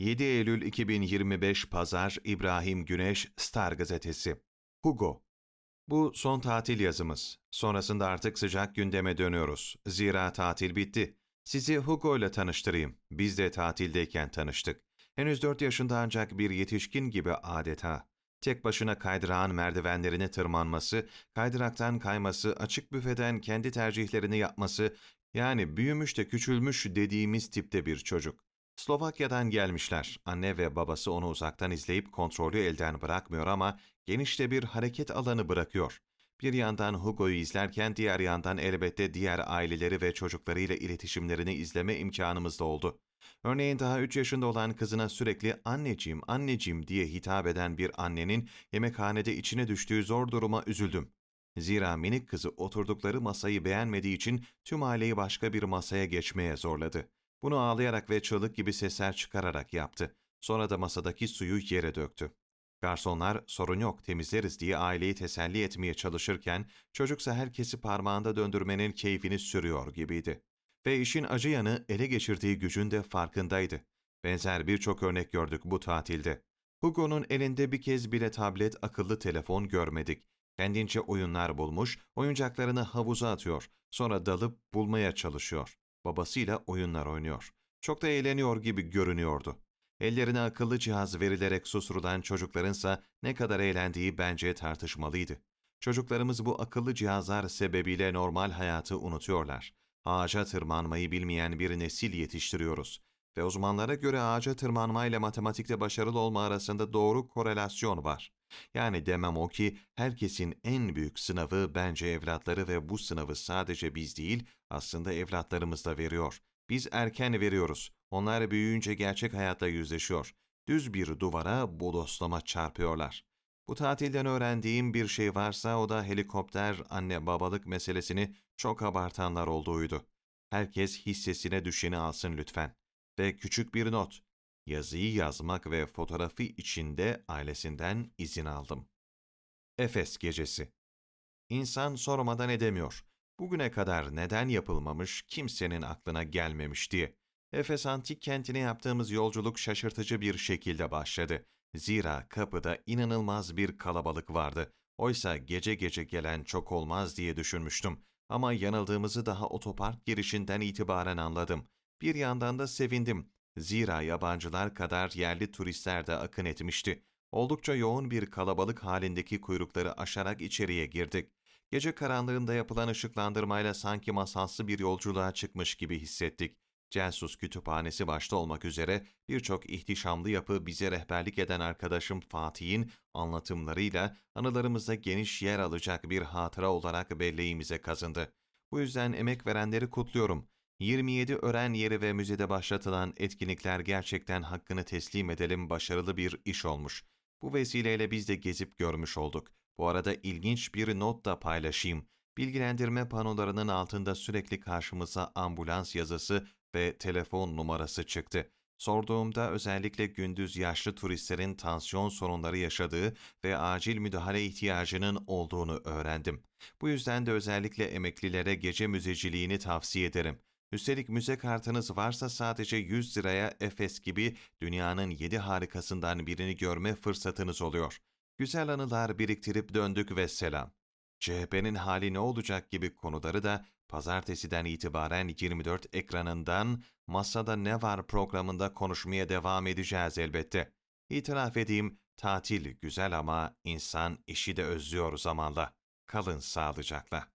7 Eylül 2025 Pazar İbrahim Güneş Star Gazetesi Hugo Bu son tatil yazımız. Sonrasında artık sıcak gündeme dönüyoruz. Zira tatil bitti. Sizi Hugo ile tanıştırayım. Biz de tatildeyken tanıştık. Henüz 4 yaşında ancak bir yetişkin gibi adeta. Tek başına kaydırağın merdivenlerini tırmanması, kaydıraktan kayması, açık büfeden kendi tercihlerini yapması, yani büyümüş de küçülmüş dediğimiz tipte bir çocuk. Slovakya'dan gelmişler. Anne ve babası onu uzaktan izleyip kontrolü elden bırakmıyor ama genişte bir hareket alanı bırakıyor. Bir yandan Hugo'yu izlerken diğer yandan elbette diğer aileleri ve çocuklarıyla iletişimlerini izleme imkanımız da oldu. Örneğin daha 3 yaşında olan kızına sürekli anneciğim, anneciğim diye hitap eden bir annenin yemekhanede içine düştüğü zor duruma üzüldüm. Zira minik kızı oturdukları masayı beğenmediği için tüm aileyi başka bir masaya geçmeye zorladı. Bunu ağlayarak ve çığlık gibi sesler çıkararak yaptı. Sonra da masadaki suyu yere döktü. Garsonlar sorun yok temizleriz diye aileyi teselli etmeye çalışırken çocuksa herkesi parmağında döndürmenin keyfini sürüyor gibiydi. Ve işin acı yanı ele geçirdiği gücün de farkındaydı. Benzer birçok örnek gördük bu tatilde. Hugo'nun elinde bir kez bile tablet, akıllı telefon görmedik. Kendince oyunlar bulmuş, oyuncaklarını havuza atıyor. Sonra dalıp bulmaya çalışıyor. Babasıyla oyunlar oynuyor. Çok da eğleniyor gibi görünüyordu. Ellerine akıllı cihaz verilerek susturulan çocuklarınsa ne kadar eğlendiği bence tartışmalıydı. Çocuklarımız bu akıllı cihazlar sebebiyle normal hayatı unutuyorlar. Ağaca tırmanmayı bilmeyen bir nesil yetiştiriyoruz. Ve uzmanlara göre ağaca tırmanmayla matematikte başarılı olma arasında doğru korelasyon var. Yani demem o ki herkesin en büyük sınavı bence evlatları ve bu sınavı sadece biz değil aslında evlatlarımız da veriyor. Biz erken veriyoruz. Onlar büyüyünce gerçek hayatta yüzleşiyor. Düz bir duvara bodoslama çarpıyorlar. Bu tatilden öğrendiğim bir şey varsa o da helikopter anne babalık meselesini çok abartanlar olduğuydu. Herkes hissesine düşeni alsın lütfen. Ve küçük bir not. Yazıyı yazmak ve fotoğrafı içinde ailesinden izin aldım. Efes Gecesi İnsan sormadan edemiyor. Bugüne kadar neden yapılmamış kimsenin aklına gelmemiş diye. Efes antik kentine yaptığımız yolculuk şaşırtıcı bir şekilde başladı. Zira kapıda inanılmaz bir kalabalık vardı. Oysa gece gece gelen çok olmaz diye düşünmüştüm. Ama yanıldığımızı daha otopark girişinden itibaren anladım. Bir yandan da sevindim. Zira yabancılar kadar yerli turistler de akın etmişti. Oldukça yoğun bir kalabalık halindeki kuyrukları aşarak içeriye girdik. Gece karanlığında yapılan ışıklandırmayla sanki masalsı bir yolculuğa çıkmış gibi hissettik. Celsus Kütüphanesi başta olmak üzere birçok ihtişamlı yapı bize rehberlik eden arkadaşım Fatih'in anlatımlarıyla anılarımızda geniş yer alacak bir hatıra olarak belleğimize kazındı. Bu yüzden emek verenleri kutluyorum. 27 öğren yeri ve müzede başlatılan etkinlikler gerçekten hakkını teslim edelim başarılı bir iş olmuş. Bu vesileyle biz de gezip görmüş olduk. Bu arada ilginç bir not da paylaşayım. Bilgilendirme panolarının altında sürekli karşımıza ambulans yazısı ve telefon numarası çıktı. Sorduğumda özellikle gündüz yaşlı turistlerin tansiyon sorunları yaşadığı ve acil müdahale ihtiyacının olduğunu öğrendim. Bu yüzden de özellikle emeklilere gece müzeciliğini tavsiye ederim. Üstelik müze kartınız varsa sadece 100 liraya Efes gibi dünyanın 7 harikasından birini görme fırsatınız oluyor. Güzel anılar biriktirip döndük ve selam. CHP'nin hali ne olacak gibi konuları da pazartesiden itibaren 24 ekranından Masada Ne Var programında konuşmaya devam edeceğiz elbette. İtiraf edeyim, tatil güzel ama insan işi de özlüyor zamanla. Kalın sağlıcakla.